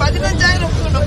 పది నుంచి ఆయన ఒప్పుకుంటాం